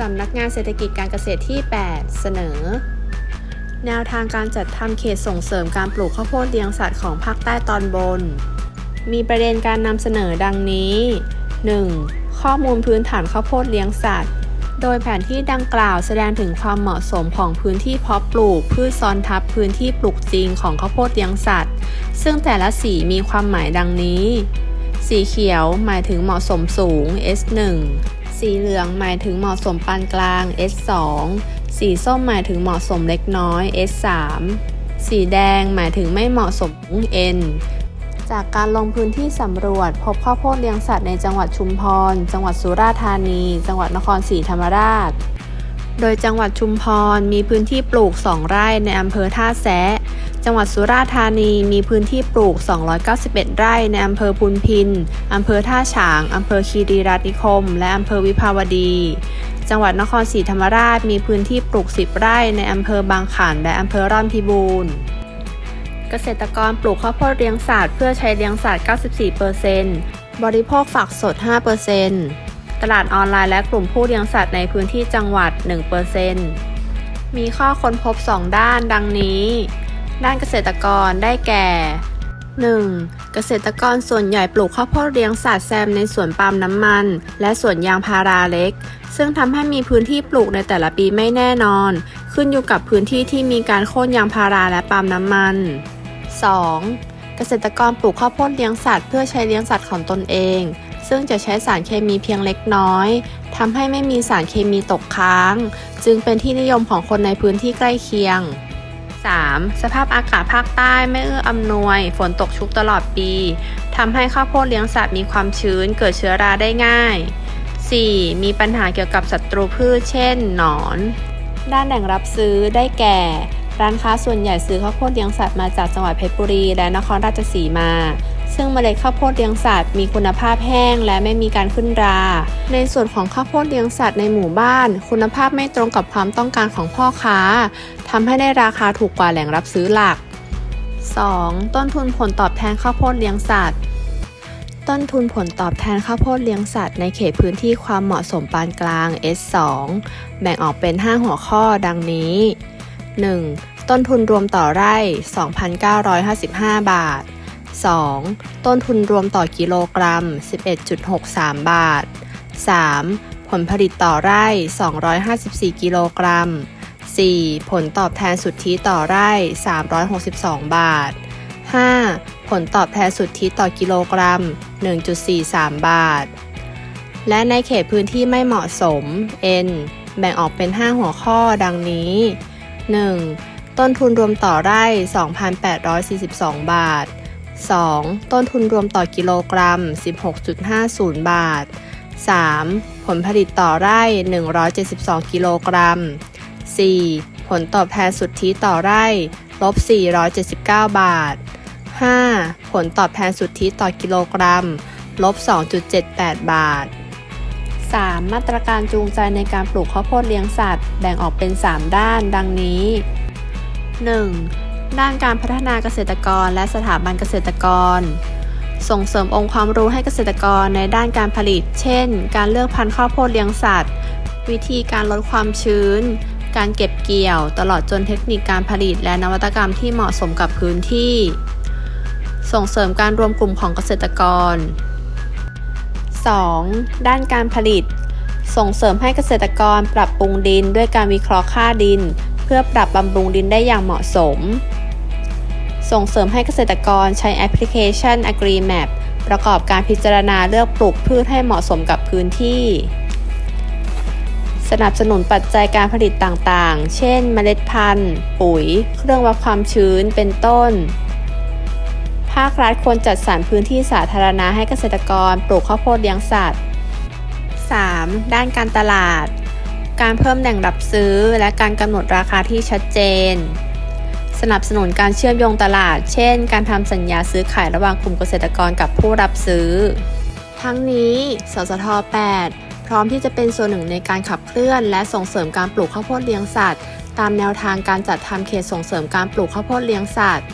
สำนักงานเศรษฐกิจการเกษตรที่ 8 เสนอ แนวทางการจัดทำเขตส่งเสริมการปลูกข้าวโพดเลี้ยงสัตว์ของภาคใต้ตอนบน มีประเด็นการนำเสนอดังนี้ 1. ข้อมูลพื้นฐานข้าวโพดเลี้ยงสัตว์ โดยแผนที่ดังกล่าวแสดงถึงความเหมาะสมของพื้นที่เพาะปลูกพืชซ้อนทับพื้นที่ปลูกจริงของข้าวโพดเลี้ยงสัตว์ ซึ่งแต่ละสีมีความหมายดังนี้ สีเขียวหมายถึงเหมาะสมสูง S1 สีเหลืองหมายถึงเหมาะสมปานกลาง S2 สีส้มหมายถึงเหมาะสมเล็กน้อย S3 สีแดงหมายถึงไม่เหมาะสม N จากการลงพื้นที่สำรวจ พบข้าวโพดเลี้ยงสัตว์ในจังหวัดชุมพร จังหวัดสุราษฎร์ธานี จังหวัดนครศรีธรรมราช โดยจังหวัดชุมพรมีพื้นที่ปลูก 2 ไร่ในอำเภอท่าแซะ จังหวัดสุราษฎร์ธานีมีพื้นที่ปลูก 291 ไร่ในอำเภอพุนพิน อำเภอท่าฉาง อำเภอคีรีรัตนิคม และอำเภอวิภาวดี จังหวัดนครศรีธรรมราชมีพื้นที่ปลูก 10 ไร่ในอำเภอบางขันและอำเภอร่อนพิบูรณ์เกษตรกรปลูกข้าวโพดเลี้ยงสัตว์เพื่อใช้เลี้ยงสัตว์ 94%บริโภคฝักสด 5%ตลาดออนไลน์และกลุ่มผู้เลี้ยงสัตว์ในพื้นที่จังหวัด 1%มีข้อค้นพบ 2 ด้านดังนี้ ด้านเกษตรกรได้แก่ 1. เกษตรกรส่วนใหญ่ปลูกข้าวโพดเลี้ยงสัตว์แซมในสวนปาล์มน้ำมัน และสวนยางพาราเล็ก ซึ่งทำให้มีพื้นที่ปลูกในแต่ละปีไม่แน่นอน ขึ้นอยู่กับพื้นที่ที่มีการโค่นยางพาราและปาล์มน้ำมัน 2. เกษตรกรปลูกข้าวโพดเลี้ยงสัตว์เพื่อใช้เลี้ยงสัตว์ของตนเอง ซึ่งจะใช้สารเคมีเพียงเล็กน้อยทำให้ไม่มีสารเคมีตกค้าง จึงเป็นที่นิยมของคนในพื้นที่ใกล้เคียง 3. สภาพอากาศภาคใต้ไม่เอื้ออำนวย ฝนตกชุกตลอดปีทำให้ข้าวโพดเลี้ยงสัตว์มีความชื้นเกิดเชื้อราได้ง่าย 4. มีปัญหาเกี่ยวกับศัตรูพืชเช่น หนอน ด้านแหล่งรับซื้อได้แก่ ร้านค้าส่วนใหญ่ซื้อข้าวโพดเลี้ยงสัตว์มาจากจังหวัดเพชรบุรี และนครราชสีมา ซึ่งเมล็ดข้าวโพดเลี้ยงสัตว์มีคุณภาพแห้งและไม่มีการขึ้นรา ในส่วนของข้าวโพดเลี้ยงสัตว์ในหมู่บ้าน คุณภาพไม่ตรงกับความต้องการของพ่อค้าทำให้ได้ราคาถูกกว่าแหล่งรับซื้อหลัก 2. ต้นทุนผลตอบแทนข้าวโพดเลี้ยงสัตว์ต้นทุนผลตอบแทนข้าวโพดเลี้ยงสัตว์ในเขตพื้นที่ความเหมาะสมปานกลาง S2 แบ่งออกเป็น 5 หัวข้อดังนี้ 1. ต้นทุนรวมต่อไร่ 2,955 บาท 2. ต้นทุนรวมต่อกิโลกรัม 11.63 บาท 3. ผลผลิตต่อไร่ 254 กิโลกรัม 4. ผลตอบแทนสุทธิต่อไร่ 362 บาท 5. ผลตอบแทนสุทธิต่อกิโลกรัม 1.43 บาท และในเขตพื้นที่ไม่เหมาะสม N แบ่งออกเป็น 5 หัวข้อดังนี้ 1. ต้นทุนรวมต่อไร่ 2,842 บาท 2. ต้นทุนรวมต่อกิโลกรัม 16.50 บาท 3. ผลผลิตต่อไร่ 172 กิโลกรัม 4. ผลตอบแทนสุทธิต่อไร่ลบ479 บาท 5. ผลตอบแทนสุทธิต่อกิโลกรัมลบ2.78 บาท 3. มาตรการจูงใจในการปลูกข้าวโพดเลี้ยงสัตว์ แบ่งออกเป็น 3 ด้าน ดังนี้ 1. ด้านการพัฒนาเกษตรกรและสถาบันเกษตรกร ส่งเสริมองค์ความรู้ให้เกษตรกรในด้านการผลิต เช่น การเลือกพันธุ์ข้าวโพดเลี้ยงสัตว์ วิธีการลดความชื้น การเก็บเกี่ยว ตลอดจนเทคนิคการผลิต และนวัตกรรมที่เหมาะสมกับพื้นที่ ส่งเสริมการรวมกลุ่มของเกษตรกร 2. ด้านการผลิต ส่งเสริมให้เกษตรกรปรับปรุงดินด้วยการวิเคราะห์ค่าดิน เพื่อปรับบำรุงดินได้อย่างเหมาะสม ส่งเสริมให้เกษตรกรใช้แอปพลิเคชัน AgriMap ประกอบการพิจารณาเลือกปลูกพืชให้เหมาะสมกับพื้นที่ สนับสนุนปัจจัยการผลิตต่างๆ เช่น เมล็ดพันธุ์ ปุ๋ย เครื่องวัดความชื้น เป็นต้นาครัฐควรจัดสรรพื้นที่สาธารณะให้เกษตรกร ปลูกข้าวโพดเลี้ยงสัตว์ 3. ด้านการตลาด การเพิ่มแหล่งรับซื้อ และการกำหนดราคาที่ชัดเจน สนับสนุนการเชื่อมโยงตลาด เช่น การทำสัญญาซื้อขายระหว่างกลุ่มเกษตรกรกับผู้รับซื้อ ทั้งนี้ สสท 8 พร้อมที่จะเป็นส่วนหนึ่งในการขับเคลื่อน และส่งเสริมการปลูกข้าวโพดเลี้ยงสัตว์ ตามแนวทางการจัดทำเขตส่งเสริมการปลูกข้าวโพดเลี้ยงสัตว์